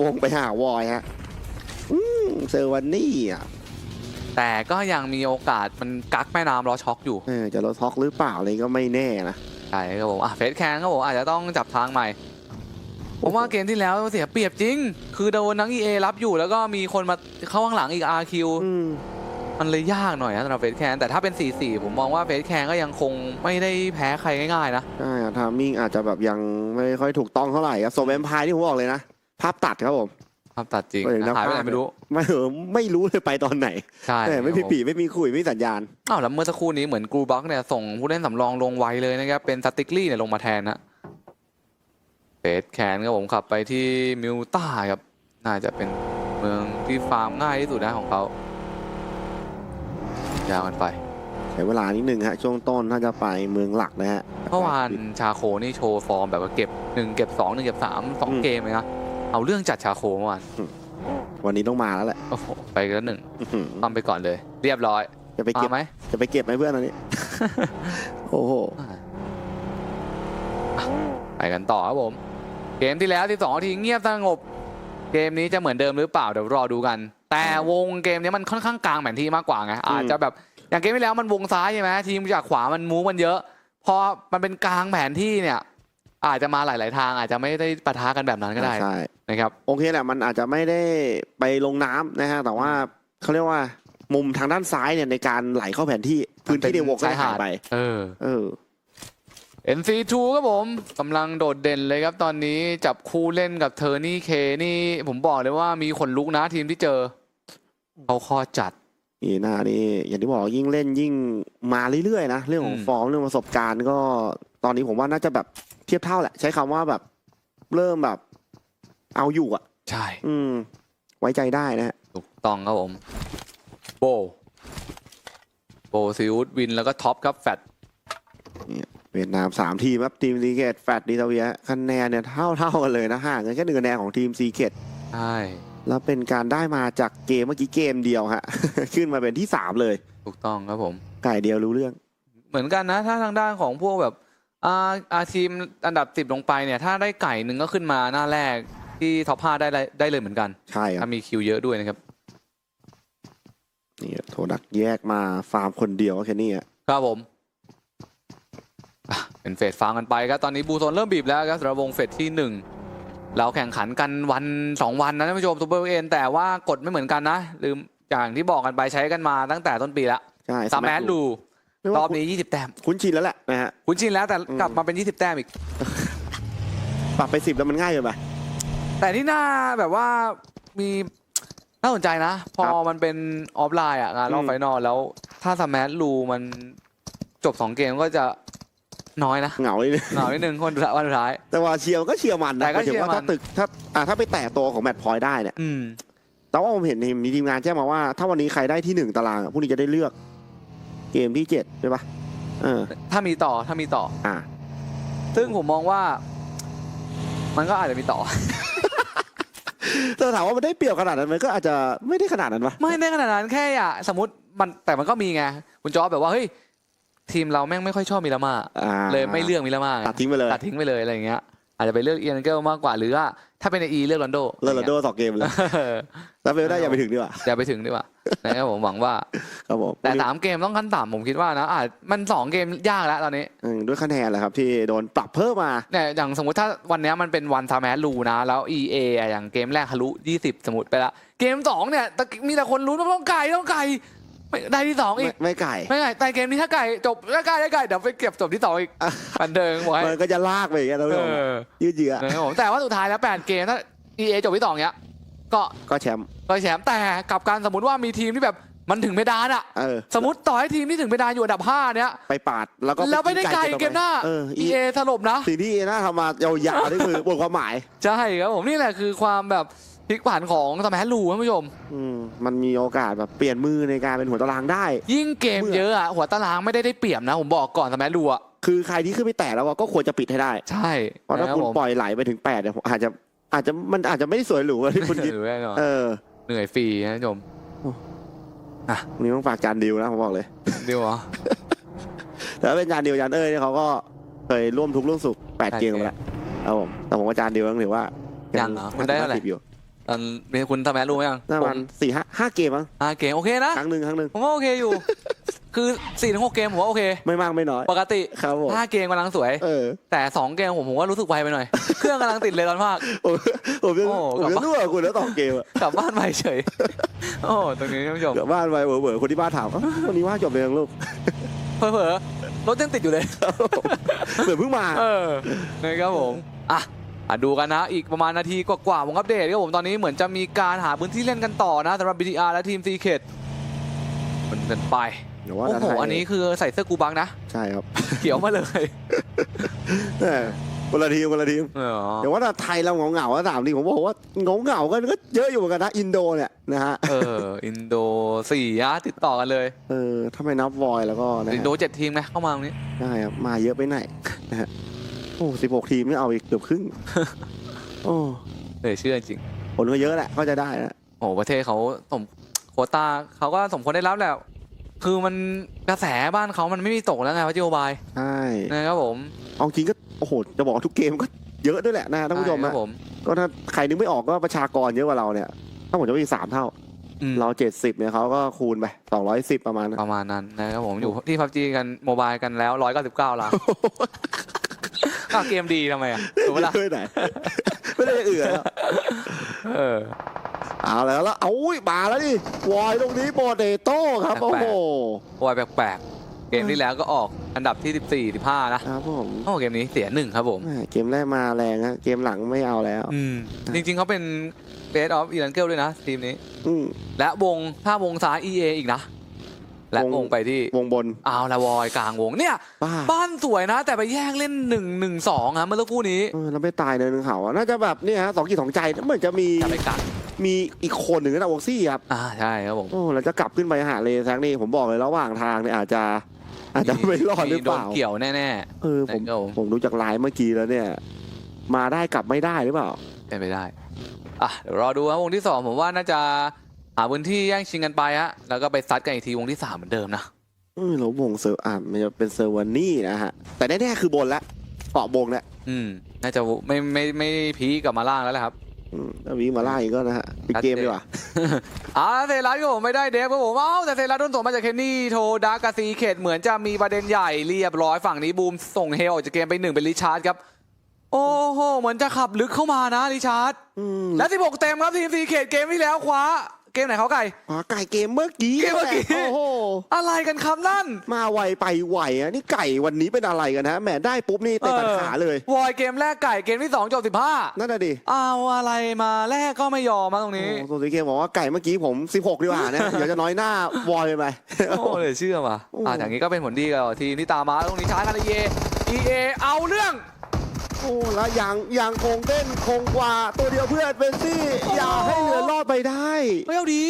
วงไปหาวอยฮะอืมเซอร์วันนี่อะแต่ก็ยังมีโอกาสมันกักแม่น้ำรอช็อกอยู่เออจะลดท็อกหรือเปล่าเลยก็ไม่แน่นะใช่ครับผมอะเฟสแคนครับผมอาจจะต้องจับทางใหม่ ผมว่าเกมที่แล้วเสียเปรียบจริง คือโดนนัง EA รับอยู่แล้วก็มีคนมาเข้าข้างหลังอีก RQ อืมมันเลยยากหน่อยนะสำหรับเฟสแคนแต่ถ้าเป็น 4-4 ผมมองว่าเฟสแคนก็ยังคงไม่ได้แพ้ใครง่ายๆนะ ใช่ทามมิ่งอาจจะแบบยังไม่ค่อยถูกต้องเท่าไหร่ครับโซแวมพายที่ผมบอกเลยนะ ภาพตัดครับผม ภาพตัดจริงก็อย่างนั้นหายไปไหนไม่รู้ ไม่เออไม่รู้เลยไปตอนไหนใช่แต่ไม่มีครับผปีไม่มีคุยไม่มีสัญญาณ อ้าวแล้วเมื่อสักครู่นี้เหมือนกรูบ็อกเนี่ยส่งผู้เล่นสำรองลงไวเลยนะครับ เป็นสติกลี่เนี่ยลงมาแทนนะเฟสแคนครับผมขับไปที่มิวต้าครับ น่าจะเป็นเมืองที่ฟาร์มง่ายที่สุดนะของเขายาวกันไป ใช้เวลานิดนึงฮะช่วงต้นถ้าจะไปเมืองหลักนะฮะเมื่อวานชาโคนี่โชว์ฟอร์มแบบว่าเก็บหนึ่งเก็บสองหนึ่งเก็บสามสองอืมเกมเลยนะ เอาเรื่องจัดชาโคเมื่อวานวันนี้ต้องมาแล้วแหละโอ้โหไปกันแล้วหนึ่งอื้อหือต้อมไปก่อนเลย เรียบร้อย จะไปเก็บมาไหมจะไปเก็บไหมเพื่อนอันนี้ โอ้โหไปกันต่อครับผม เกมที่แล้วที่สองทีเงียบสงบ เกมนี้จะเหมือนเดิมหรือเปล่าเดี๋ยวรอดูกัน แต่วงเกมนี้มันค่อนข้างกลางแผนที่มากกว่าไงอาจจะแบบอย่างเกมที่แล้วมันวงซ้ายใช่ไหมทีมจากขวามันมูฟมันเยอะ พอมันเป็นกลางแผนที่เนี่ย อาจจะมาหลาย ๆ ทาง อาจจะไม่ได้ปะทะกันแบบนั้นก็ได้ใช่นะครับ โอเคแหละมันอาจจะไม่ได้ไปลงน้ำนะฮะแต่ว่าเขาเรียกว่ามุมทางด้านซ้ายเนี่ยในการไหลเข้าแผนที่พื้นที่ในวงก็จะหายไป เออ เออ NC2 ครับผมกำลังโดดเด่นเลยครับตอนนี้จับคู่เล่นกับเทอร์นี่เคนี่ผมบอกเลยว่ามีขนลุกนะทีมที่เจอเขาข้อจัดนี่หน้านี่อย่างที่บอกยิ่งเล่นยิ่งมาเรื่อยๆนะ เรื่องของอืมฟอร์มเรื่องประสบการณ์ก็ตอนนี้ผมว่าน่าจะแบบ เทียบเท่าแหละ ใช้คำว่าแบบ เริ่มแบบ เอาอยู่อะ ใช่ อืม ไว้ใจได้นะฮะถูกต้องครับผม โบ โบซิลวินแล้วก็ท็อปครับแฟตเวียดนามสามทีมครับทีมซีเกตแฟดดิตาเวียคะแนนเนี่ยเท่าเท่ากันเลยนะห่างกันแค่หนึ่งคะแนนของทีมซีเกตใช่แล้วเป็นการได้มาจากเกมเมื่อกี้เกมเดียวฮะ ขึ้นมาเป็นที่สามเลย ถูกต้องครับผมไก่เดียวรู้เรื่อง เหมือนกันนะ ถ้าทางด้านของพวกแบบ อาอาทีมอันดับสิบลงไปเนี่ยถ้าได้ไก่หนึ่งก็ขึ้นมาหน้าแรกที่ท็อปห้าได้เลยได้เลยเหมือนกันใช่ครัถ้าบมีคิวเยอะด้วยนะครับ นี่โทดักแยกมาฟาร์มคนเดียวก็แค่นี้อะครับผมอะเป็นเฟสฟังกันไปครับตอนนี้บูโซนเริ่มบีบแล้วครับสำหรับวงเฟสที่หนึ่งเราแข่งขันกันวันสองวันนะท่านผู้ชมซูเปอร์เอ็นแต่ว่ากฎไม่เหมือนกันนะลืมอย่างที่บอกกันไปใช้กันมาตั้งแต่ต้นปีแล้วใช่สามแมนดูไม่ รว่าอบนี้ 20 แต้ม คุ้นชินแล้วแหละนะฮะ คุณชินแล้วแต่อืมกลับมาเป็น 20 แต้มอีก ปรับไปสิบแล้วมันง่ายเกินไป แต่ที่น่าแบบว่ามีน่าสนใจนะ พอครับมันเป็นออฟไลน์อะงานรอบอืม ไฟนอลแล้ว ถ้าสมาร์ทรูมันจบ 2 เกมก็จะน้อยนะ เหงาเลยเนี่ยหน่อยนิดนึงคนสุดท้ายวันสุดท้าย แต่ว่าเชียร์มันก็เชียร์มันแต่นะก็หมายถึงว่าเชียร์มัน ถ้าตึกถ้าอ่าถ้าไปแตะตัวของแมตช์พอยต์ได้เนี่ย อืม แต่ว่าผมเห็นมีทีมงานแจ้งมาว่าถ้าวันนี้ใครได้ที่หนึ่งตารางอะพรุ่งนี้จะได้เลือก เกมที่เจ็ดใช่ปะเออ ถ้ามีต่อถ้ามีต่อ อ่าซึ่งผมมองว่า มันก็อาจจะมีต่อ แต่ถามว่ามันได้เปรียบขนาดนั้นมันก็อาจจะไม่ได้ขนาดนั้นปะไม่ได้ขนาดนั้นแค่อะสมมติมันแต่มันก็มีไงคุณจอร์จแบบว่าเฮ้ยทีมเราแม่งไม่ค่อยชอบมิลามาอ่าเลยไม่เลือกมิลามาไงตัดทิ้งไปเลย ตัดทิ้งไปเลยอะไรอย่างเงี้ย อาจจะไปเลือกเอียนเกิลมากกว่าหรือว่าถ้าเป็นอีเลือกลอนโดเลิกโรนลโดสองเกมเลยเออแล้วเวลได้อย่าไปถึงดีกว่าอย่าไปถึงดีกว่านะครับผมหวังว่า ครับผมแต่สามเกมต้องขั้นต่ำผมคิดว่านะอาจมันสองเกมยากแล้วตอนนี้อืมด้วยคะแนนแหละครับ ที่โดนปรับเพิ่มมา เนี่ยอย่างสมมติถ้าวันเนี้ยมันเป็นวันซาแมสลูนะ แล้ว EA อะอย่างเกมแรกทะลุ20 สมมติไปละ เกมสองเนี่ยตะมีแต่คนรู้นว่าต้องไก่ต้องไก่ ไม่ได้ที่สองอีไม่ก ไม่ไก่ไม่ไก่แต่เกมนี้ถ้าไก่จบถ้าไก่ได้ไก่เดี๋ยวไปเก็บจบที่สองอีกอะบันเทิงบอกให้มันก็จะลากไปอย่างเงี้ยท่านผู้ชมเออยืดเยื้อนะครับผมแต่ว่าสุดท้ายแล้ว8เกมถ้า EA จบที่สองเนี้ยก็ก็แชมป์ก็แชมป์แต่กลับการสมมติว่ามีทีมที่แบบมันถึงเพดานอะเออ สมมติต่อให้ทีมที่ถึงเพดานอยู่อันดับ5เนี้ย ไปปาดแล้วก็แล้วไม่ได้ไกลเกมหน้า เอออี EA ถล่มนะ สิ่งที่เอน่าทำมายาวๆนี่คือ บทความหมาย ใช่ครับผมนี่แหละคือความแบบ พลิกผันของสมัยลูท่านผู้ชม อืมมันมีโอกาสแบบเปลี่ยนมือในการเป็นหัวตารางได้ ยิ่งเกมเมื่อเยอะอะหัวตารางไม่ได้ได้เปรียบนะ ผมบอกก่อนสมัยลูอะคือใครที่ขึ้นไปแตะแล้วอะก็ควรจะปิดให้ได้ ใช่เพราะถ้านะรับคุณผมปล่อยไหลไปถึงแปดเนี่ยผมอาจจะอาจจะมันอาจจะไม่ได้สวยหรูอะที่คุณคิดหรือแน่นอนเออเหนื่อยฟรีนะท่านผู้ชมวันนี่ต้องฝากจานดิวนะผมบอกเลยดีวะแต่ถ้าเป็นจานดิวจานเอ้ยเนี่ยเขาก็เคยร่วมทุกข์ร่วมสุขแปดแปดเกมกันเกมแล้วครับผมแต่ผมว่าจานดิวต้องถือว่ายังเหรอคุณได้เท่าไหร่50อยู่ ตอนมีคุณทำแมรู้ไหมยังน่ามันสี่ห้าห้าเกมมั้งอ่าเกมโอเคนะ ครั้งหนึ่งครั้งหนึ่งผมว่าโอเคอยู่ คือ4ี่ถึงหกเกมผมว่าโอเค ไม่มากไม่น้อย ปกติครับผมห้าเกมกำลังสวย เออ แต่สองเกมผมผมว่ารู้สึกไวไปหน่อย เครื่องกำลังติดเลยตอนภาค ผมผมจะโอ้ผมกลัจะบบ้าน รู้ว่าคุณแล้วต่อเกมอะกลับบ้านไปเฉย โอ้ตรงนี้ท่านผู้ชม กลับบ้านไปเหวอๆคนที่บ้านถามเอ้าวันนี้ว่าจบเลยยังลูกเผลอๆรถยังติดอยู่เลย เหมือนเพิ่งมา เออนะครับผม อะ อะดูกันนะ อีกประมาณนาทีกว่าๆวงอัปเดตครับผมตอนนี้เหมือนจะมีการหาพื้นที่เล่นกันต่อนะสำหรับ BTR และทีม c ีเคดมันเป็นไปเดี๋ยวว่าโอ้ถ้าโหไทยอันนี้คือใส่เสื้อกูบังนะ ใช่ครับ เขียวมาเลยเออคนละทีมคนละทีมเออเดี๋ยวว่าถ้าไทยเราเหงาเหงาๆสามทีมผมบอกว่าเหงาเหงาๆกันก็เยอะอยู่เหมือนกันนะอินโดเนี่ยนะฮะเอออินโดสี่นะติดต่อกันเลย เออถ้าไม่นับวอยแล้วก็นะอินฮะโดเจ็ดทีมนะเข้ามาตรงนี้ใช่ครับมาเยอะไปไหนนะฮะ โอ้สิบหกทีมนี่เอาอีกเกือบครึ่ง โอ้เลยเชื่อจริง ผลก็เยอะแหละก็จะได้นะโอ้โหประเทศเขาสมโควต้าเขาก็สมควรได้รับแหละคือมันกระแสบ้านเขามันไม่มีตกแล้วไงพัชโยบายใช่นะครับผมเอาจริงก็โอ้โหจะบอกว่าทุกเกมก็เยอะด้วยแหละนะท่านผู้ชมใครันะบผม ก็ถ้าใครนึกไม่ออกก็ประชากรเยอะกว่าเราเนี่ยถ้าผมจะไปอีกสามเท่า อืม เราเจ็ดสิบเนี่ยเขาก็คูณไปสองร้อยสิบประมาณนั้น ประมาณนั้นนะครับผมอยู่ที่พับจีกันโมบายกันแล้วร้อยเก้าสิบเก้าล้าน อ้าวเกมดีทำไมอะถูกปะล่ะไม่ไหนไม่ได้เอื่อยแล้วเออ เอาแล้วแล้วเอาอุ้ยมาแล้วดิวอยตรงนี้โปเตโต้ครับแปลกๆ โอ้โหวายแปลกๆ เกมที่แล้วก็ออกอันดับที่ 14 15 นะครับผมโอ้เกมนี้เสียหนึ่งครับผม แหม่เกมแรกมาแรงฮะเกมหลังไม่เอาแล้ว อืม จริงๆเขาเป็นเ a สออฟอีรันเกิลด้วยนะ ทีมนี้ อืมและวงถ้าวงซ้าย EA อีกนะ และวงวงไปที่วงบนเอาละวอยกลางวงเนี่ย บ้า บ้านสวยนะ แต่ไปแย่งเล่น1 1 2ฮะเมื่อสักครู่นี้เออแล้วไม่ตายเนินเขาอะน่าจะแบบเนี่ยฮะสองกิจสองใจเหมือนจะมีจะไปกัดมีอีกคนหนึ่งนะวอกซี่ครับอ่าใช่ครับผมโอ้แล้วจะกลับขึ้นไปหาเลแซงนี่ผมบอกเลยระหว่างทางเนี่ยอาจจะ อาจจะไม่รอดหรือมีเปโดนล่าเกี่ยวแน่เออผมครับผมผมดูจากไลน์เมื่อกี้แล้วเนี่ย มาได้กลับไม่ได้หรือเปล่าๆเป็นไปได้อะเดี๋ยวรอดูครับวงที่2ผมว่าน่าจะ หาพื้นที่แย่งชิงกันไปฮะแล้วก็ไปซัดกันอีกทีวงที่3เหมือนเดิมนะเออแล้ววงเซอร์อะมันจะเป็นเซอร์วันนี่นะฮะ แต่แน่ๆคือบนละเกาะบงเนี่ยอืมน่าจะไม่ไม่ไม่พีคกลับมาล่างแล้วแหละครับอืมถ้าวิ่งมาไล่ก็นะฮะปิดเกมดีกว่าอ่าเซรัสก็ผมไม่ได้เดฟครับผมเอ้าแต่เซรัสโดนส่งมาจากเคนนี่โทดากาซีเขตเหมือนจะมีประเด็นใหญ่เรียบร้อยฝั่งนี้บูมส่งเฮลออกจากเกมไปหนึ่งเป็นริชาร์ดครับ โอ้โหเหมือนจะขับลึกเข้ามานะริชาร์ดอืมและ16เต็มครับทีมซีเขตเกมที่แล้วคว้าเกมไหนเขาไก่ขวาไก่เกมเมื่อกี้เกมเมื่อกี้ แหละโอ้โห อะไรกันครับนั่นมาไวไปไวอะนี่ไก่วันนี้เป็นอะไรกันฮะแหมได้ปุ๊บนี่เตะตัดขาเลย วอยเกมแรกไก่เกมที่2จบ15นั่นน่ะดิเอาอะไรมาแรกก็ไม่ยอมมาตรงนี้ โอ้โซซิเกมบอกว่าไก่เมื่อกี้ผม 16 ดีกว่านะ เดี๋ยวจะน้อยหน้าวอยไป โอ้เลยเชื่อมาโอ้ อ่าอย่างนี้ก็เป็นผลดีกับทีมที่ตามมาตรงนี้ช้ากันเอเอเอเอาเรื่องโอ้แล้วยังยังคงเต้นคงกว่าตัวเดียวเพื่อนเป็นซี่โอ้อย่าให้เหลือรอดไปได้ไม่เอาดี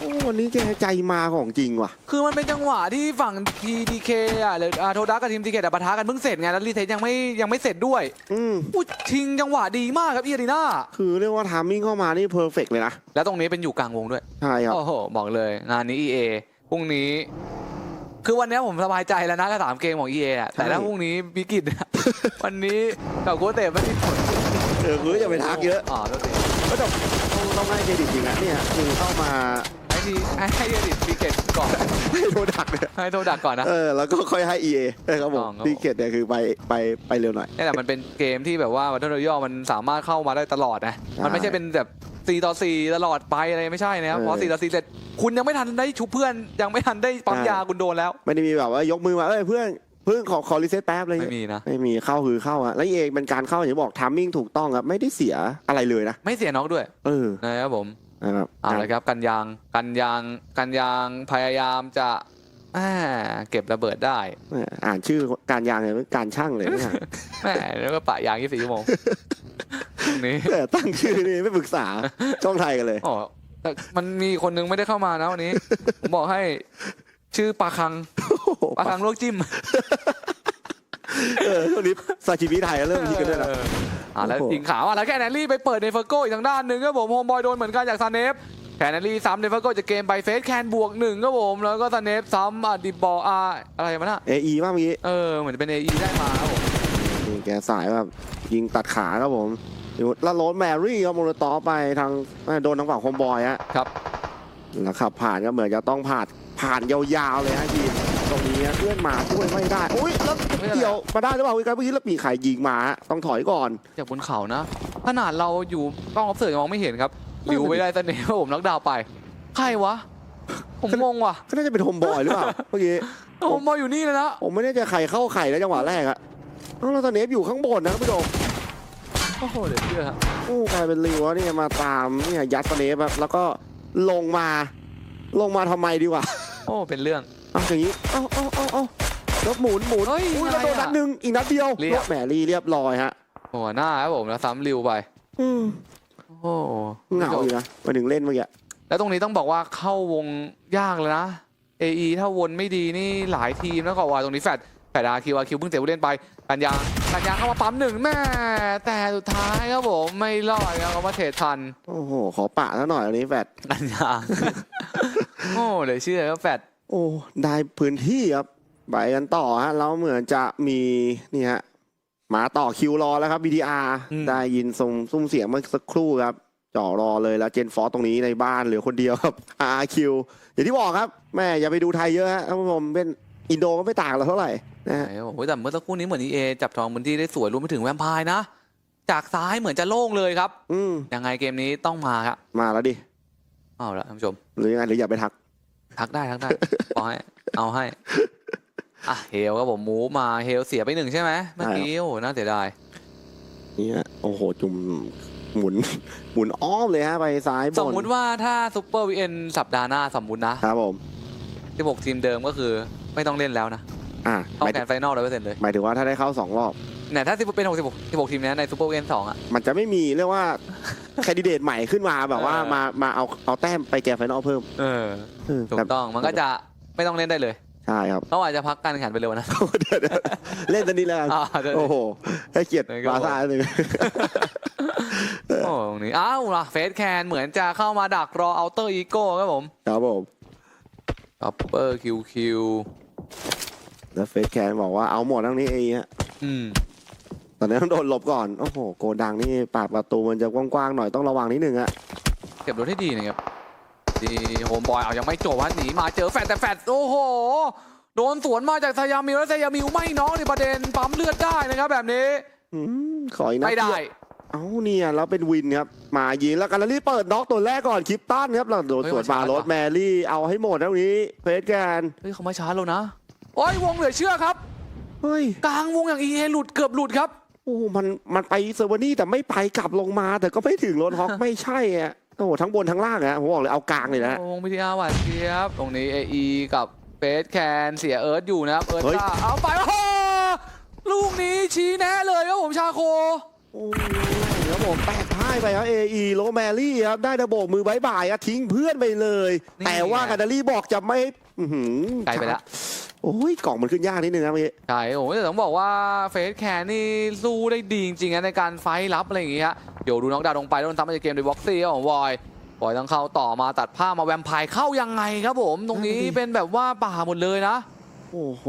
โอ้วันนี้แกใจมาของจริงว่ะ คือมันเป็นจังหวะที่ฝั่ง TDK อะหรืออ่าโทดักกับทีม TDK แต่ปะทะกันเพิ่งเสร็จไงแล้วรีเทสยังไม่ยังไม่เสร็จด้วยอืมอู้ชิงจังหวะดีมากครับอีอารีนาคือเรียกว่าทามมิ่งเข้ามานี่เพอร์เฟกเลยนะแล้วตรงนี้เป็นอยู่กลางวงด้วย ใช่ครับ โอ้โห บอกเลย งานนี้ EA พรุ่งนี้ คือวันนี้ผมสบายใจแล้วนะกับสามเกมของ EA อะแต่ถ้าพรุ่งนี้วิกฤตอะ วันนี้กับโกเตะไม่มีผลเออคืออย่าไปทักเยอะอ๋อแล้วสิก็ต้องต้องต้องให้เครดิตจริงนะเนี่ยคือเข้ามาให้ทีให้ให้เครดิตวิกฤตก่อน ให้โดนดักเนี่ยให้โทดักก่อนนะ เออแล้วก็ค่อยให้ EA นะครับผมอ๋อครับผมดีเกตเนี่ยคือไปไปไปเร็วหน่อยนี่แหละมันเป็นเกมที่แบบว่าวัตถุรย่อมันสามารถเข้ามาได้ตลอดนะมันไม่ใช่เป็นแบบ 4ต่อ4ตลอดไปอะไรไม่ใช่นะครับเออพอ4ต่อ4เสร็จคุณยังไม่ทันได้ชุบเพื่อนยังไม่ทันได้ปั๊มใช่ยาคุณโดนแล้ว ไม่ได้มีแบบว่ายกมือมาเอ้ยเพื่อนเพื่อนขอขอรีเซ็ตแป๊บอะไรไม่เงี้ยมีนะไม่มีเข้าคือเข้าอะแล้วเองเป็นการเข้าอย่างที่บอกทามมิ่งถูกต้องครับไม่ได้เสียอะไรเลยนะไม่เสียน็อกด้วยเออนะครับผมนะครับเอาละครับกันยางกันยางกันยางพยายามจะอ่าเก็บระเบิดได้แหมอ่านชื่อการยางเลยการช่างเลยนะแหมแล้วก็ปะยาง24ชั่วโมงตร งนี้แต่ตั้งชื่อนี่ไม่ปรึกษาช่องไทยกันเลยอ๋อแต่มันมีคนนึงไม่ได้เข้ามานะวันนี้ผมบอกให้ชื่อปลาคังปลาคังลวกจิ้มเออช่วงนี้ซาชิมิไทยเริ่มฮิตกันด้วยนะเอออ่าแล้วโอ้โหยิงขาวอะแล้วแคนารีไปเปิดในเฟอร์โก้อีกทางด้านหนึ่งครับผมโฮมบอยโดนเหมือนกันจากซานเนฟแคนารีซ้ำในเฟอร์โก้จะเกมไปเฟสแคนบวกหนึ่งครับผมแล้วก็ซานเนฟซ้ำอะดิบอลอาอะไรมาน่ะเอไอมากเมื่อกี้เออเหมือนจะเป็นเอไได้มาครับผมนี่แกสายแบบยิงตัดขาครับผม แล้วโรถแมรี่ก็โมโนตอไปทางโดนทางฝั่งคอมบอยฮะครับแล้วขับผ่านก็เหมือนจะต้องผ่านผ่านยาวๆเลยฮะทีมตรงนี้ฮะเคลื่อนมาช่วยไม่ได้อุ้ยแล้วเกี่ยวมาได้หรือเปล่าวิการเมื่อกี้แล้วปีไข่ยิงมาฮะต้องถอยก่อนจากบนเขานะ ขนาดเราอยู่กล้องออฟเสิร์ตมองไม่เห็นครับริวไม่ได้เสน่ห์ผมนักดาวไปใครวะผมงงว่ะก็น่าจะเป็นโฮมบอยหรือเปล่าเมื่อกี้ผมมาอยู่นี่เลยนะผมไม่แน่ใจใครเข้าไข่แล้วจังหวะแรกอะแล้วตอนนี้อยู่ข้างบนนะคุณผู้ชม โอ้โหเดี๋ยวเชื่อครับโอ้กลายเป็นริวอะเนี่ยมาตามเนี่ยยัดสเนปครับแล้วก็ลงมาลงมาทำไมดีกว่าโอ้เป็นเรื่อง เอาอย่างนี้เอาเอาเอาเอาแล้วหมุนหมุนเฮ้ยอุ้ยแล้วโดนยังไงอะนัดหนึ่งอีกนัดเดียวเรียบ แหมรีเรียบร้อยฮะหัวหน้าครับผมแล้วซ้ำริวไปอืมโอ้โหเหงาอยู่นะมาถึงเล่นเมื่อกี้แล้วตรงนี้ต้องบอกว่าเข้าวงยากเลยนะ AE ถ้าวนไม่ดีนี่หลายทีมแล้วก็ว่าตรงนี้แฟด แฟดอาคิวอาคิวเพิ่งเสียผู้เล่นไปกันยางกันยางเข้ามาปั๊มหนึ่งแม่แต่สุดท้ายครับผมไม่รอดครับเขามาเทรดทัน โอ้โห ขอปะซะหน่อยวันนี้แฟดกันยางโอ้เลยเชื่อครับแฟดโอ้ได้พื้นที่ครับไปกันต่อฮะเราเหมือนจะมีนี่ฮะมาต่อคิวรอแล้วครับ BTR ได้ยินทรงซุ้มเสียงเมื่อสักครู่ครับจ่อรอเลยแล้วเจนฟอสตรงนี้ในบ้านเหลือคนเดียวครับ RQ อย่างที่บอกครับแม่อย่าไปดูไทยเยอะฮะท่านผู้ชมเป็นอินโดก็ไม่ต่างเราเท่าไหร่ นะฮะไหนครับผมโอ้ยแต่เมื่อสักครู่นี้เหมือน EA จับทองพื้นที่ได้สวยรวมไปถึงแวมไพร์นะ จากซ้ายเหมือนจะโล่งเลยครับ อืม ยังไงเกมนี้ต้องมาครับมาแล้วดิ เอาละท่านผู้ชม หรือยังไงหรืออย่าไปทัก ทักได้ทักได้ เอาให้เอาให้อะเฮลครับผมมูฟมาเฮลเสียไปหนึ่งใช่ไหมเมื่อกี้โอ้โหน่าเสียดายนี่ฮะโอ้โห จุ่มหมุน หมุนอ้อมเลยฮะ ไปซ้ายบนสมมุติว่าถ้าซูเปอร์วีเอ็นสัปดาห์หน้าสมมุตินะครับผม 16 ทีมเดิมก็คือไม่ต้องเล่นแล้วนะ อ่าเข้าหมายแข่งไฟนอลร้อยเปอร์เซ็นต์เลยหมายถึงว่าถ้าได้เข้าสองรอบ เนี่ยถ้า16เป็น66 16ทีมเนี้ยในซูเปอร์วีเอ็นสองอะ มันจะไม่มีเรียกว่า แคนดิเดตใหม่ขึ้นมาแบบว่าเออ มามาเอาเอาแต้มไปแกนไฟนอลเพิ่มเออเออถูแต่กต้องมันก็จะไม่ต้องเล่นได้เลยใช่ครับ เขาอาจจะพักการแข่งขันไปเร็วนะ เดี๋ยวเดี๋ยวเล่นตอนนี้แล้วกันอ่าเดี๋ยว โอ้โห ให้เกียรติเดี๋ยวก็บาซ่าหนึ่ง โอ้ตรงนี้อ้าวล่ะเฟสแคนเหมือนจะเข้ามาดักรอเอาเตอร์อีโก้ครับผม ครับผมคัปเปอร์คิวคิว แล้วเฟสแคนบอกว่าเอาหมดทั้งนี้เองฮะอืมตอนนี้ต้องโดนหลบก่อน โอ้โห โกดังนี่ปากประตูมันจะกว้างๆหน่อยต้องระวังนิดนึงอะเก็บรถให้ดีนะครับดีโฮมบอยเอายังไม่จบว่าหนีมาเจอแฟดแต่แฟดโอ้โห โดนสวนมาจากไซยามิวแล้วไซยามิวไม่น้องในประเด็นปั๊มเลือดได้นะครับแบบนี้อืมขออีกนัดไม่ได้เยวเอ้าเนี่ยแล้วเป็นวินครับมายิงแล้วกันแล้วรีบเปิดน็อกตัวแรกก่อนคลิปตันครับแล้วโดนเฮ้ยสวนมันมาชาร์จรถว่ะแมรี่เอาให้หมดตรงนี้เฟสแกนเฮ้ยเขาไม่ช้าแล้วนะ โอ้ยวงเหลือเชื่อครับ เฮ้ย กลางวงอย่างเอหลุดเกือบหลุดครับ โอ้โหมัน มันไปเซอร์วานี่แต่ไม่ไปกลับลงมา แต่ก็ไม่ถึงรถฮอกไม่ใช่อะ โอ้โหทั้งบนทั้งล่างอะผมบอกเลยเอากลางเลยนะ วงพิทยาหวานเจี๊ยบ ตรงนี้เอกับเฟสแคนเสียเอิร์ธอยู่นะครับ เอิร์ธเฮ้ย จ้าเอาไปโอ้โหลูกนี้ชี้แนะเลยครับผมชาโค โอ้ยแล้วผมแตกพ่ายไปครับเอไอโรแมรี่ครับได้ระโบกมือบายบายอะทิ้งเพื่อนไปเลย นี่แต่ว่าไงกันดารี่บอกจะไม่อื้อหือไกลไปแล้ว โอ้ยกล่องมันขึ้นยากนิดนึงนะเมื่อกี้ใช่โอ้โหแต่ต้องบอกว่าเฟสแคนนี่สู้ได้ดีจริงๆนะในการไฟท์รับอะไรอย่างเงี้ยเดี๋ยวดูน้องดาวลงไปโดนซ้ำมาจากเกมโดยบ็อกซี่ของวอยวอยต้องเข้าต่อมาตัดผ้ามาแวมไพร์เข้ายังไงครับผม ตรงนี้เป็นแบบว่าป่าหมดเลยนะ โอ้โห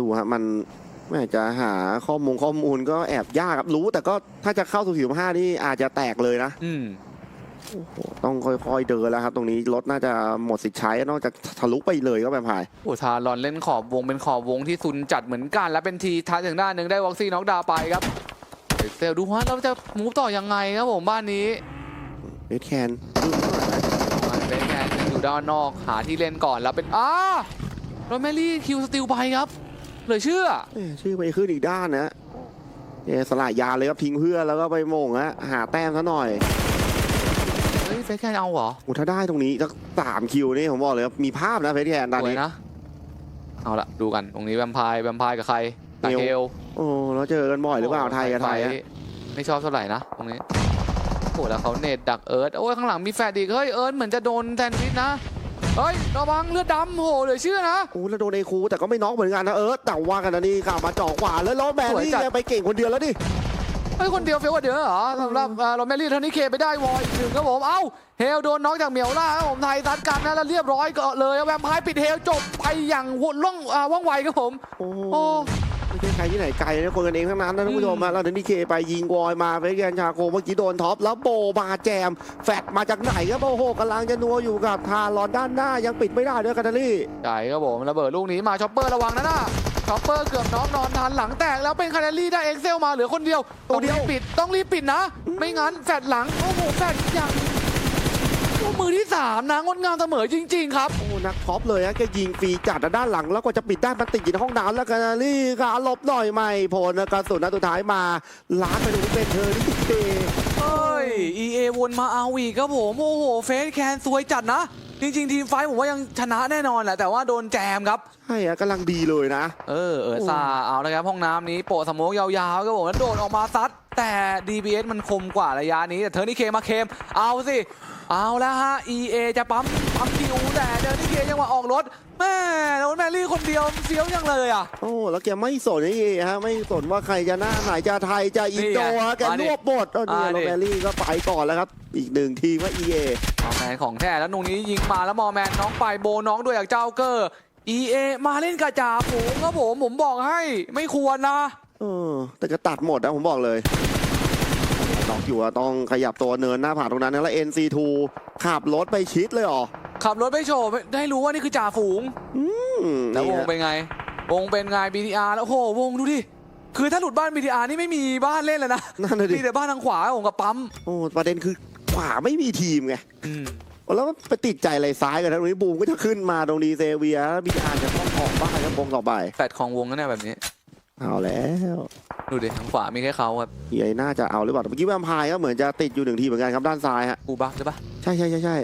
ดูฮะมันแม่จะหาข้อมูลข้อมูลก็แอบยากครับรู้ แต่ก็ถ้าจะเข้าสู่ผิวห้านี่อาจจะแตกเลยนะ อืม โอ้โหต้องค่อยๆเดินแล้วครับ ตรงนี้รถน่าจะหมดสิทธิ์ใช้นอกจากทะลุไปเลยก็แบบพายโอ้ทารอนเล่นขอบวงเป็นขอบวงที่ซุนจัดเหมือนกัน และเป็นทีทัชถึงด้านหนึ่งได้ว็อกซี่น็อกดาวน์ไปครับเซลดูว่าเราจะมูฟต่อยังไงครับผมบ้านนี้เรดแคนเบนแมนยังอยู่ด้านนอกหาที่เล่นก่อนแล้วเป็นอ้าโรแมรี่คิวสติลไปครับเหลือเชื่อเอ้ยชื่อไปขึ้นอีกด้านนะเอะสลายยาเลยครับทิ้งเพื่อนแล้วก็ไปโมงฮะหาแต้มซะหน่อย เฮ้ยเฟสแคนเอาเหรอโอ้ถ้าได้ตรงนี้สักสามคิวนี่ผมบอกเลยครับมีภาพนะเฟสแคนตอนสวยนี้ นะ เอาละดูกันตรงนี้แวมไพร์แวมไพร์กับใครตาเฮลเฮลโอ้แล้วเจอกันบ่อยหรือเปล่าไทยกับไทยฮะไม่ชอบเท่าไหร่นะตรงนี้โอ้แล้วเขาเนตดักเอิร์ธโอ้ยข้างหลังมีแฟดอีกเฮ้ยเอิร์ธเหมือนจะโดนแซนด์วิชนะเฮ้ยระวังเลือดดำโหเหลือเชื่อนะ โอ้แล้วโดนไอคูแต่ก็ไม่น็อกเหมือนกันนะเออแต่ว่ากันนะนี่กลับมาเจ่อขวาแล้วรถแมสวยรี่จัดเนี่ยไปเก่งคนเดียวแล้วดิ เฮ้ยคนเดียวเฟลกว่าเดียวเหรอสำหรับโรแมรี่เทอร์นิเคไปได้วอลอีกหนึ่งครับผม เอ้า เฮลโดนน็อกจากเหมียวล่าครับผมไทยซัดกันนะแล้วเรียบร้อยก็เลยแวมไพร์ปิดเฮลจบไปอย่างว่องล่องอ่าว่องไวครับผมโอ้โอ้ไม่ใช่ใครที่ไหนไกลนะคนกันเองทั้งนั้นนะท่านผู้ชมอะแล้วเดนนี่เคไปยิงวอยมาเฟสแกนชาโคเมื่อกี้โดนท็อปแล้วโบมาแจม แฟดมาจากไหนครับโอ้โหกำลังจะนัวอยู่กับทารอนด้านหน้ายังปิดไม่ได้ด้วยกันทารี่ใช่ครับผมระเบิดลูกนี้มาช็อปเปอร์ระวังนะน่ะ ช็อปเปอร์เกือบน้องนอนทันหลังแตกแล้วเป็นคาร์ลี่ได้เอ็กเซลมาเหลือคนเดียวตัวเดียวต้องรีบปิดต้องรีบปิดนะ ไม่งั้นแฟดหลังโอ้โหแฟดอย่างโอ้มือที่สามนะงดงามเสมอจริง ๆ ครับโอ้นักท็อปเลยฮะแกยิงฟรีจัดอะด้านหลัง แล้วก็จะปิดได้มันติดอยู่ในห้องน้ำแล้วกันทารี่ขาหลบหน่อยไม่ผลนะกระสุนนัดสุดท้ายมาล้านไปตรงนี้เป็นเธอที่เต เอ้ย EA วนมาเอาอีกครับผม โอ้โห เฟสแคนซวยจัดนะ จริง ๆ ทีมไฟท์ผมว่ายังชนะแน่นอนแหละ แต่ว่าโดนแจมครับ ใช่อะกำลังดีเลยนะ เออ เออซาเอาละครับ ห้องน้ำนี้โปะสโมกยาวๆครับผมแล้วโดดออกมาซัด แต่ DBS มันคมกว่าระยะนี้ แต่เทอร์นี่เคมาเคม เอาสิ เอาแล้วฮะ EA จะปั๊มปั๊มคิวแต่เทอร์นี่เคยังมาออกรถแม่โดนแมรี่คนเดียวเฟี้ยวยังเลยอะ โอ้แล้วแกไม่สนไอ้ฮะไม่สนว่าใครจะหน้าไหนจะไทยจะอินโดนี่ไงฮะแกมาดิรวบหมดตอนนี้มาดิโรแมรี่ก็ไปก่อนแล้วครับ อีกหนึ่งทีมว่า EA มอแมนของแท้แล้วตรงนี้ยิงมาแล้วมอแมนน้องไปโบน้องด้วยจากเจ้าเกอร์ EA มาเล่นกระจาฝูงครับผมผมบอกให้ไม่ควรนะเออแต่ก็ตัดหมดนะผมบอกเลย น้องอยู่อะต้องขยับตัวเนินหน้าผาตรงนั้นนะแล้ว NC2 ขับรถไปชิดเลยเหรอ ขับรถไปโชว์ได้รู้ว่านี่คือจ่าฝูงอืมแล้ววนี่งฮะเป็นไง วงเป็นไง BTR แล้วโอ้โหวงดูดิ คือถ้าหลุดบ้าน BTR นี่ไม่มีบ้านเล่นเลยนะนั่นน่ะดิมีแต่บ้านทางขวาของกับปั๊มโอ้ประเด็นคือขวาไม่มีทีมไงอืมแล้วไปติดใจอะไรซ้ายกันนะตรงนี้บูมก็จะขึ้นมาตรงดีเซเวียบีอาร์จะต้องออกบ้านครับวงต่อไปแฟดของวงนั่นแหละแบบนี้ เอาแล้วดูดิทางขวามีแค่เขาครับเฮียน่าจะเอาหรือเปล่าแต่เมื่อกี้แวมไพร์ก็เหมือนจะติดอยู่หนึ่งทีเหมือนกันครับด้านซ้ายฮะกูบักใช่ปะใช่ใช่ใช่ใช่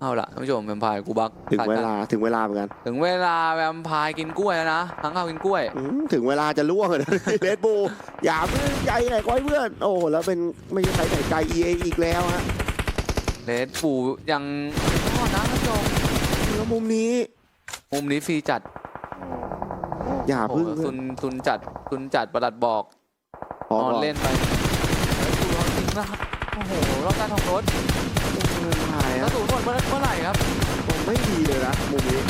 เอาล่ะท่านผู้ชมแวมไพร์กูบักถึงเวลาถึงเวลาเหมือนกัน ถึงเวลาแวมไพร์กินกล้วยแล้วนะทั้งข้าวกินกล้วยอืมถึงเวลาจะล่วงเลยเลดบูอย่าเพิ่งใจไหนก้อยเพื่อน โอ้โหแล้วเป็นไม่ใช่ใครไหนใจเออีกแล้วฮะเลดปูยังรอดนะท่านผู้ชมแล้วมุมนี้ มุมนี้ฟรีจัด อย่าโอ้เพิ่งโหซุนซุนจัดซุนจัดประหลัดบอกออกนอนก่อนเล่นไปแล้วดูรถจริงนะครับโอ้โหรอบการของรถแวมไพร์กระฮะสุนหมดเมื่อเมื่อไหร่ครับไม่ดีเลยนะมุมนี้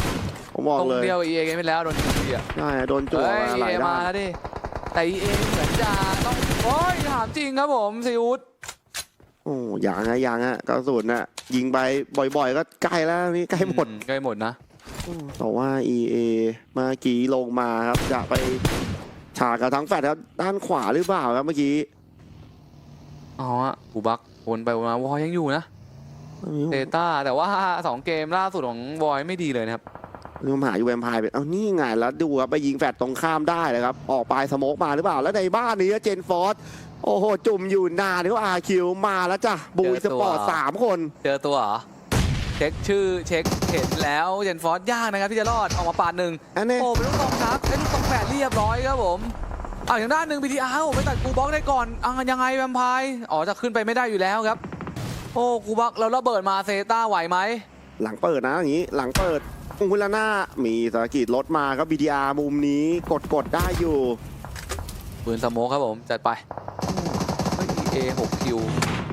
ผมบอกตรงเลยเดียวเอเกมไปแล้วโดนยิงดีอะใช่โดนจั่วเฮ้ยมาหลายเอด้ามานแล้วดิแต่เอเหมือนจะต้องโอ้ยถามจริงครับผมซิอุสโอ้ยังฮะยังฮะกระสุนน่ะยิงไปบ่อยๆ ก็ใกล้แล้วนี่ใกล้หมด ใกล้หมดนะ แต่ว่า EA เมื่อกี้ลงมาครับ จะไปฉากกับทั้งแฟดครับด้านขวาหรือเปล่าครับเมื่อกี้อ๋อบูบักวนไปวนมาวอยยังอยู่นะเตต้าแต่ว่าสองเกมล่าสุดของวอยไม่ดีเลยนะครับนี่ผมหาอยู่แวมไพร์เป็นเอานี่ไงแล้วดูครับไปยิงแฟดตรงข้ามได้เลยครับ ออกปลายสโมกมาหรือเปล่า แล้วในบ้านนี้เจนฟอร์สโอ้โห จุ่มอยู่นานเขาอาคิวมาแล้วจ้ะบูยสปอร์ตสามคน เจอตัวเหรอ เช็คชื่อเช็คเห็นแล้วเจนฟอร์สยากนะครับที่จะรอดออกมาปาดหนึ่งอันนี้ โอ้เป็นลูกตองครับเป็นลูกตองแปดเรียบร้อยครับผมอ่าอย่างด้านหนึ่ง BTR ผมไปตัดกูบ็อกได้ก่อนอ่ายังไงแวมไพร์อ๋อจะขึ้นไปไม่ได้อยู่แล้วครับ โอ้กูบ็อกเราระเบิดมาเซต้าไหวไหม หลังเปิดนะอย่างนี้หลังเปิดอุ้งลาน่ามีสกิดรถมาครับ BDR มุมนี้กดกดได้อยู่ ปืนสโมกครับผม จัดไปเอ6คิว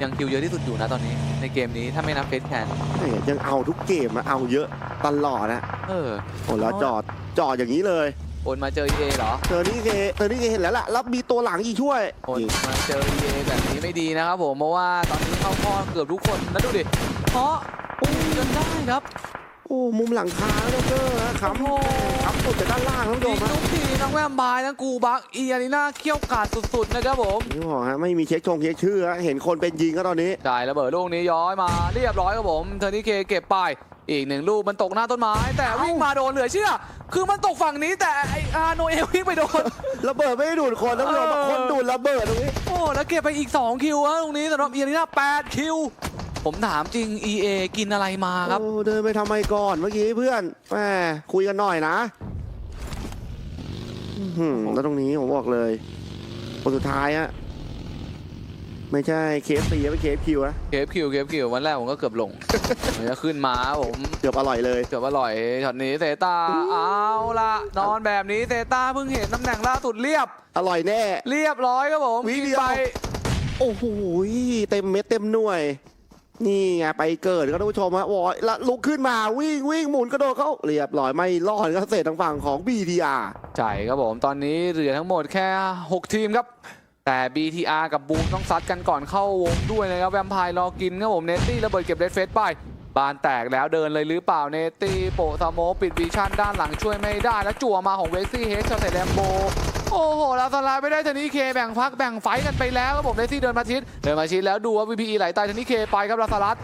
ยังคิวเยอะที่สุดอยู่นะตอนนี้ ในเกมนี้ถ้าไม่นับเฟสแคนเนี่ยยังเอาทุกเกมนะเอาเยอะตลอดนะเออ โอ้แล้วจอดจอดอย่างนี้เลยโอนมาเจอเอเหรอเธอนี่เคเธอนี่เคเห็นแล้วล่ะแล้วมีตัวหลังอีกช่วยโอนยิงมาเจอเอแบบนี้ไม่ดีนะครับผมเพราะว่าตอนนี้เข้าข้อเกือบทุกคนแล้วดูดิเพราะปุ้งจนได้ครับ โอ้มุมหลังคาแล้วเจอนะคโอ้ำโหคำสุดจากด้านล่างท่านผู้ชยิมงฮะทุกทีทั้งแวมไพร์ทั้งกูบักอีอารีนาเขี้ยวกาดสุดๆนะครับผมนี่บอกฮะไม่มีเช็คชงเช็คชื่อฮะเห็นคนเป็นยิงก็ตอนนี้จ่ายระเบิดลูกนี้ย้อยมาเรียบร้อยครับผมเทอร์นี่เคเก็บไปอีกหนึ่งลูกมันตกหน้าต้นไม้ แต่วิ่งมาโดนเหลือเชื่อ คือมันตกฝั่งนี้แต่ไออาโนเอลวิ่งไปโดนระเบิดไม่ได้ดูดคนท่านผู้ชมเออคนดูดระเบิดตรงนี้โอ้แล้วเก็บไปอีก 2 คิวฮะตรงนี้สำหรับเอียรีนา8คิว ผมถามจริง EA กินอะไรมาครับ โอ้เดินไปทำไมก่อนเมื่อกี้เพื่อนแหมคุยกันหน่อยนะอื้อหือแล้วตรงนี้ผมบอกเลยคนสุดท้ายฮะไม่ใช่เคฟตีไม่เคฟคิวนะเคฟคิวเคฟคิววันแรกผมก็เกือบลงมันจะขึ้นมาผม เกือบอร่อยเลย เกือบอร่อยช็อตนี้เซตาเอาละนอนแบบนี้เซตาเพิ่งเห็นตำแหน่งล่าสุดเรียบ อร่อยแน่ เรียบร้อยครับผมวิกินเดียว ไป โอ้โหเต็มเม็ดเต็มหน่วย นี่ไงไปเกิดครับท่านผู้ชมฮะวอยละลุกขึ้นมาวิ่งวิ่งหมุนกระโดดเขาเรียบร้อยไม่รอดครับเศษทางฝั่งของ BTR ใช่ครับผม ตอนนี้เหลือทั้งหมดแค่ 6 ทีมครับ แต่ BTR กับบูมต้องซัดกันก่อนเข้าวงด้วยนะครับ แวมไพร์รอกินครับผม เนตตี้ระเบิดเก็บเรดเฟสไป บานแตกแล้วเดินเลยหรือเปล่าเนตตี้โปะสโมกปิดวิชั่นด้านหลังช่วยไม่ได้แล้วจั่วมาของเวสซี่เฮดช็อตใส่แลมโบโอ้โหลาสลายไม่ได้เทนี่เคแบ่งพักแบ่งไฟกันไปแล้วครับผมเนตตี้เดินมาชิดเดินมาชิดแล้วดูว่า VPE ไหลตายเทนี่เคไปครับลาสลัด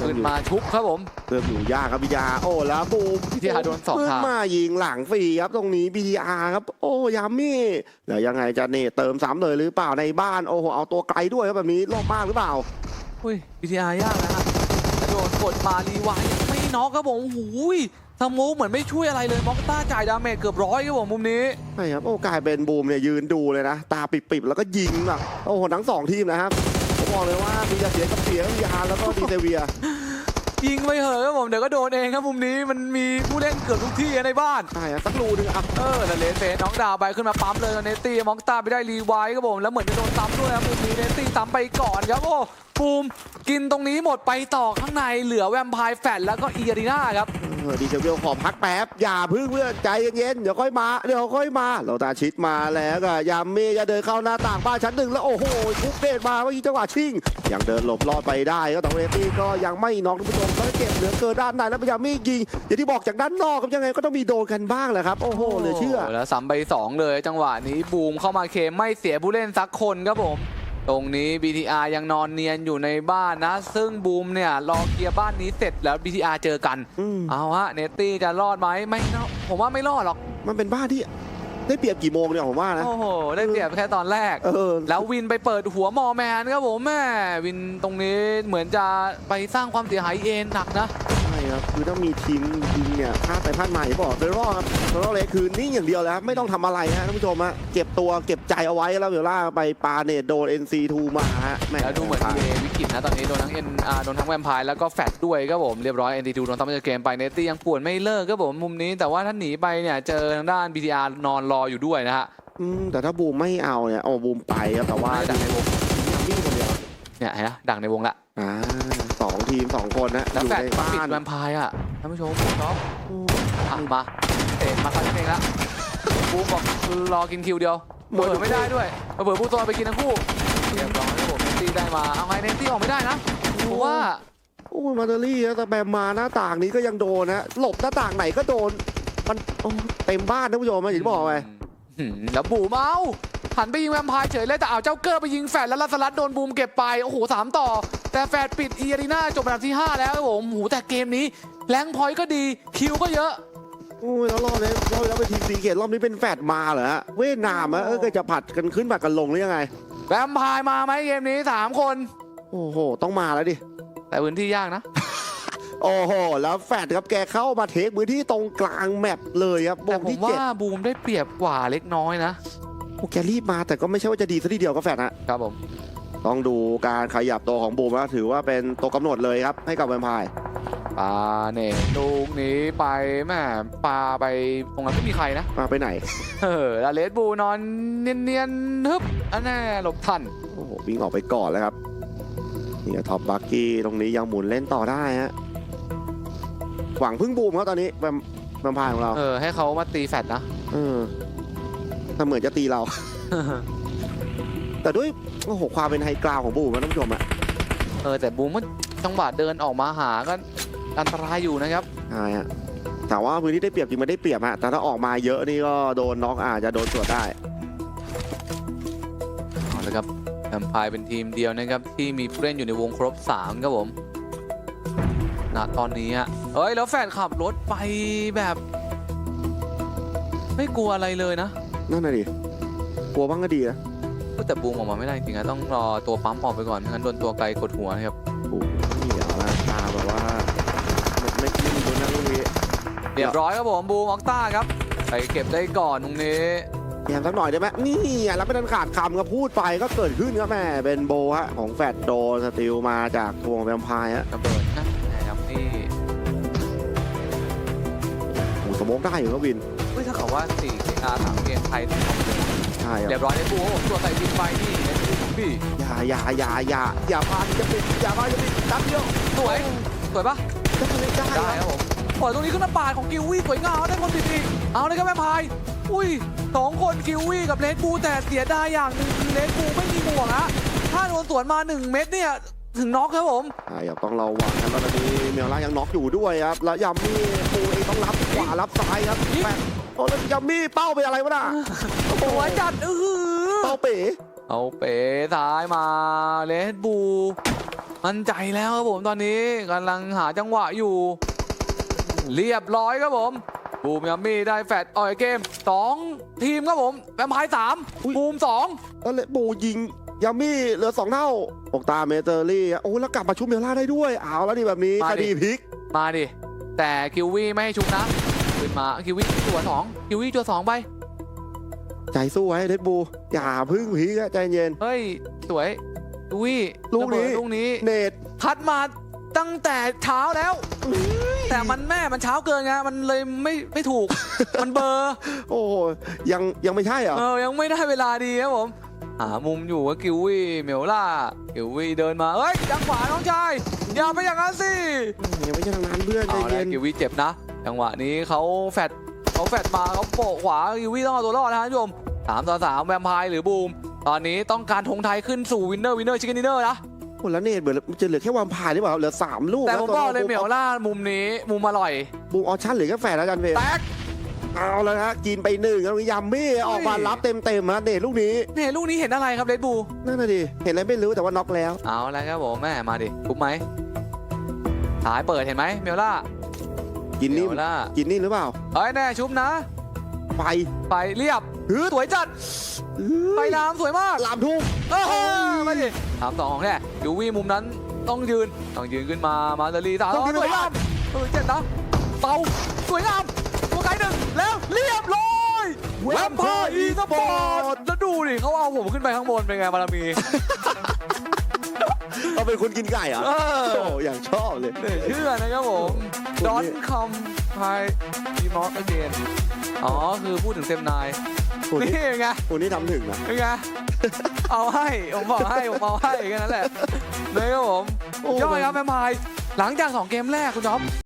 ขึ้นมาชุบครับผมเริ่มอยู่ยากครับ BTR โอ้แล้วบูม BTR โดนสองขึ้นทางมายิงหลังฟรีครับตรงนี้ BTR ครับ โอ้ยามี่แล้วยังไงจะเนตเติมซ้ำเลยหรือเปล่าในบ้านโอ้โหเอาตัวไกลด้วยครับแบบนี้รอบมากหรือเปล่าอุ้ย BTR ยากนะฮะแล้วโดนกดมารีไวายยังไม่น็อกครับผมหูยสโมกเหมือนไม่ช่วยอะไรเลยม็อกต้าจ่ายดาเมจเกือบร้อยครับผมมุมนี้ใช่ครับโอ้กลายเป็นบูมเนี่ยยืนดูเลยนะ ตาปิบๆแล้วก็ยิงแบบโอ้โหทั้งสองทีมนะครับผมบอกเลยว่ามีจะเสียกับเสียยาแล้วก็ดีเซเวียยิงไปเหอะครับผมเดี๋ยวก็โดนเองครับมุมนี้มันมีผู้เล่นเกือบทุกที่ในบ้านใช่ครับสักรูหนึงอะเออแล้วเลนเฟสน้องดาวไปขึ้นมาปั๊มเลยเนตตี้ม็อกต้าไปได้รีไวายครับผมแล้วเหมือนจะโดนซ้ำด้วยนะมุมนี้เนตตี้ซ้ำไปก่อนครับโอ้ปูมกินตรงนี้หมดไปต่อข้างในเหลือแวมไพร์แฟลตแล้วก็อีอารีนาครับเออดีเซเวียขอพักแป๊บ อย่าพึ่งเพื่อนใจเย็นๆเดี๋ยวค่อยมาเดี๋ยวค่อยมาเราตาชิดมาแล้วก็ยามเมย์จะเดินเข้าหน้าต่างบ้านชั้นหนึ่งแล้วโอ้โหคุกเดชมาเมื่อกี้จังหวะชิงยังเดินหลบรอดไปได้ก็แต่เรตตี้ก็ยังไม่น็อกท่านผู้ชมก็เก็บเหลือเกินด้านในแล้วพยายามมียิงอย่างที่บอกจากด้านนอกครับยังไงก็ต้องมีโดนกันบ้างแหละครับโอ้โหเหลือเชื่อโแล้วสามใบสองเลยจังหวะนี้บูมเข้ามาเคมไม่เสียผู้เล่นสักคนครับผม ตรงนี้ BTR ยังนอนเนียนอยู่ในบ้านนะ ซึ่งบูมเนี่ยรอเคลียร์บ้านนี้เสร็จแล้ว BTR เจอกันอืมเอาฮะเนตตี้จะรอดไหมไม่รอดผมว่าไม่รอดหรอก มันเป็นบ้านที่ได้เปรียบกี่โมงเนี่ยผมว่านะโอ้โหได้เปรียบแค่ตอนแรกเออแล้ววินไปเปิดหัวมอแมนครับผมแม่วินตรงนี้เหมือนจะไปสร้างความเสียหายเองหนักนะใช่ ครับคือต้องมีทีมยิงเนี่ยพลาดไปพลาดมาอย่าบอกเฟรอครับเฟรอเลยคือนิ่งอย่างเดียวเลยครับไม่ต้องทำอะไรฮะท่านผู้ชมฮะเก็บตัวเก็บใจเอาไว้แล้วเดี๋ยวล่าไปปาเนตโดน NC2 มาฮะแม่แล้วดูเหมือน EA วิกฤตนะตอนนี้โดนทั้งเอ็นอาโดนทั้งแวมไพร์แล้วก็แฟดด้วยครับผมเรียบร้อย NT2 โดนซ้ำจากเกมไปเนตตี้ยังป่วนไม่เลิกครับผมมุมนี้ แต่ว่าถ้าหนีไปเนี่ยเจอทางด้าน BTR นอนรออยู่ด้วยนะฮะอืมแต่ถ้าบูมไม่เอาเนี่ยเอาบูมไปครับแต่ว่าว่าดักในวงยังวิ่งคนเดียวเนี่ยเห็นไหมดักในวงละ อ่าสองทีมสองคนนะแล้วอยู่แฟดในมาบ้าปิดนแวมไพร์อะท่านผู้ชมครับโอ้อะมาเตะมาคันเองละบูมบอกรอกินคิวเดียวเปิดไม่ได้ด้วยเปิดบูตัวไปกินทั้งคู่เรียบร้อยครับผมเนตตี้ได้มาเอาไงเนตตี้ออกไม่ได้นะเพราะว่าโอ้ยมาเตอรี่นะแต่แบมมาหน้าต่างนี้ก็ยังโดนนะหลบหน้าต่างไหนก็โดน มันโอ้เต็มบ้านท่านผู้ชมอย่างที่บอกไป อืมแล้วบูมเอา หันไปยิงแวมไพร์เฉยเลยแต่เอาเจ้าเกอร์ไปยิงแฟดแล้วลัสลัดโดนบูมเก็บไป โอ้โหสามต่อ แต่แฟดปิดอีอารีนาจบอันดับที่ 5 แล้วครับผมโอ้โหแต่เกมนี้แรงพอยต์ก็ดีคิวก็เยอะโอ้ยแล้วรอบนี้รอบที่แล้วเป็นทีมสีเกตรอบนี้เป็นแฟดมาเหรอฮะเวียดนามอะเออก็จะผัดกันขึ้นผัดกันลงหรือยังไงแวมไพร์มาไหมเกมนี้ 3 คน โอ้โห ต้องมาแล้วดิ แต่พื้นที่ยากนะ โอ้โห แล้วแฟดครับแกเข้ามาเทคพื้นที่ตรงกลางแมปเลยครับวแต่งผมที่เจ็ด ว่าบูมได้เปรียบกว่าเล็กน้อยนะ โอ้แกรีบมาแต่ก็ไม่ใช่ว่าจะดีซะทีเดียวก็แฟดฮะ ครับผม ต้องดูการขยับตัวของบูมแล้วถือว่าเป็นตัวกำหนดเลยครับ ให้กับแวมไพร์ปาเน่ลูกนี้ไปแม่ปาไปตรงนั้นไม่มีใครนะ มาไปไหน เออแล้วเลดบูนอนเนียนๆฮึบอันแน่หลบทัน โอ้โหวิ่งออกไปก่อนแล้วครับนี่ท็อปบักกี้ตรงนี้ยังหมุนเล่นต่อได้ฮะ หวังพึ่งบูมครับตอนนี้แวมแวมไพร์ของเรา เออ ให้เขามาตีแฟดนะ เออ แต่เหมือนจะตีเรา แต่ด้วยโอ้โหความเป็นไฮกราวของบูมนะท่านผู้ชมอะเออแต่บูมมันจังหวะเดินออกมาหาก็อันตรายอยู่นะครับใช่ฮะแต่ว่าพื้นที่ได้เปรียบจริงมันได้เปรียบฮะแต่ถ้าออกมาเยอะนี่ก็โดนน็อกอาจจะโดนตรวจได้เอาละครับแอมพายเป็นทีมเดียวนะครับ ที่มีผู้เล่นอยู่ในวงครบ 3 ครับผมณตอนนี้ฮะเฮ้ย แล้วแฟนขับรถไปแบบ ไม่กลัวอะไรเลยนะ นั่นน่ะดิกลัวบ้างก็ดีนะแต่บูมออกมาไม่ได้จริงๆนะต้องรอตัวปั๊มออกไปก่อนไม่งั้นโดนตัวไกลกดหัวนะครับโอ้โหนี่เดี๋ยวนะตาแบบว่าไม่ไม่ไม่รู้นะลูกนี้เรียบร้อยครับผมบูมออกต้าครับไปเก็บได้ก่อนตรงนี้แยมสักหน่อยได้ไหมนี่อะแล้วไม่ทันขาดคำก็พูดไปก็เกิดขึ้นครับแม่เป็นโบฮะของแฟดโดนสติลมาจากทวงแวมไพร์ฮะระเบิดนะนะครับนี่โอ้โหสโมกได้อยู่ครับวิน เฮ้ยถ้าเกิดว่า4 KR 3เกมไทยทำเลยใช่คเรีรัยบบร้อยในปูครับผมตัวใส่วินไปนี่เอ็นดูพี่อย่าอย่าอย่าอย่าอย่าพลาดจะปิดอย่าพลาดจะปิดนัดเดียวสวยสวยปะได้ได้ได้ได้ครับผมปล่อยตรงนี้ขึ้นมาปาดของกิววี่สวยงามได้คนติดอีกเอาเลยครับแม่พายอุ้ยสองคนกิววี่กับเลดบูแต่เสียดายอย่างหนึ่งคือเลดบูไม่มีหมวกอะถ้าโดนสวนมาหนึ่งเม็ดเนี่ยถึงน็อกครับผมใช่ครับต้องระวังครับแล้วตอนนี้เมลล่ายังน็อกอยู่ด้วยครับ แล้วยามี่ปูเองต้องรับขวารับซ้ายครับแปด โอ้แล้วยามี่เป้าไปอะไรวะน่ะโอ้โหสวยจัดเออเป้าเป๋เอาเป๋ซ้ายมาเลดบู มั่นใจแล้วครับผมตอนนี้กำลังหาจังหวะอยู่ เรียบร้อยครับผมบูมยัมมี่ได้แฟดอ่อยเกมสองทีมครับผมแวมไพร์สามบูมสองแล้วเลปูยิงยามี่เหลือสองเท่าอกตาเมเตอรี่โอ้แล้วกลับมาชุบเมลล่าได้ด้วยเอาแล้วดิแบบนี้คดีพลิก มาดิ แต่คิววี่ไม่ให้ชุบนะ ขึ้นมาคิววี่ตัวสองคิววี่ตัวสองไป ใจสู้ไว้เลดบูอย่าพึ่งพลิกอะใจเย็น เฮ้ย สวยคิววี่ลูกนี้ระเบิดลูกนี้ เนตพัดมาตั้งแต่เช้าแล้ว แต่มันแม่มันเช้าเกินไงมันเลยไม่ไม่ถูก มันเบลอร์ โอ้โหยังยังไม่ใช่เหรอเออยังไม่ได้เวลาดีครับผมหามุมอยู่กับกิววี่เมลล่ากิววี่เดินมาเฮ้ยจังหวะน้องชายอย่าไปอย่างนั้นสิยังไม่ใช่ทางนั้นเพื่อนใจเอาเย็ละนกิววี่เจ็บนะ จังหวะนี้เขาแฟดเขาแฟดมาเขาโปะขวากิววี่ต้องเอาตัวรอดนะท่านผู้ชมสามต่อสามแวมไพร์หรือบูม ตอนนี้ต้องการธงไทยขึ้นสู่วินเนอร์วินเนอร์ชิคเก้นดินเนอร์นะโอ้แล้วเนตเหมือนจะเหลือแค่วามพายหรือเปล่าเหลือสามลูกแต่ผมบอกเลยแวเมลล่ามุมนี้มุมอร่อยบูมออชั่นเหลือแค่แฝดแล้วกันเวแตกเอาแล้วนะกินไปหนึ่งแล้วยามมี่ออกมารับเต็มเต็มๆฮะเนตลูกนี้เนี่ยลูกนี้เห็นอะไรครับเรดบูนั่นน่ะดิเห็นอะไรไม่รู้แต่ว่าน็อกแล้วเอาอะไรครับผมแม่มาดิทุบไหมหายเปิดเห็นไหมเมลล่า กินเมนิ่มลล่ากินนิ่มหรือเปล่าเฮ้ยแน่ชุบนะ ไปไปเรียบฮึดสวยจัด ไปน้ำสวยมากลามทุ่งเออมาดิสามสองของแท้ยูวี่มุมนั้นต้องยืน ต้องยืนขึ้นมา มาเตอรีสามสองสวยงามเออเจ็ดนะเป่าสวยงามตัวไกลหนึ่งแล้วเรียบร้อยแวมพายอีสปอร์ตแล้วดูดิเขาเอาผมขึ้นไปข้างบนเป็นไงบารมี เราเป็นคนกินไก่เหรอเออ โอ้อย่างชอบเลย เหลือเชื่อนะครับผมคนนี้ดอนคอมไพดีมอสเกนอ๋อ คือพูดถึงเซมนายคนนี่นี้เป็นไงคนนี้ทำถึงนะ เป็นไง เอาให้ ผมบอกให้ ผมเอาให้แค่นั้นแหละเลยครับผม โอ้ ยอดครับแมมพายหลังจาก 2 เกมแรกคุณจ๊อบ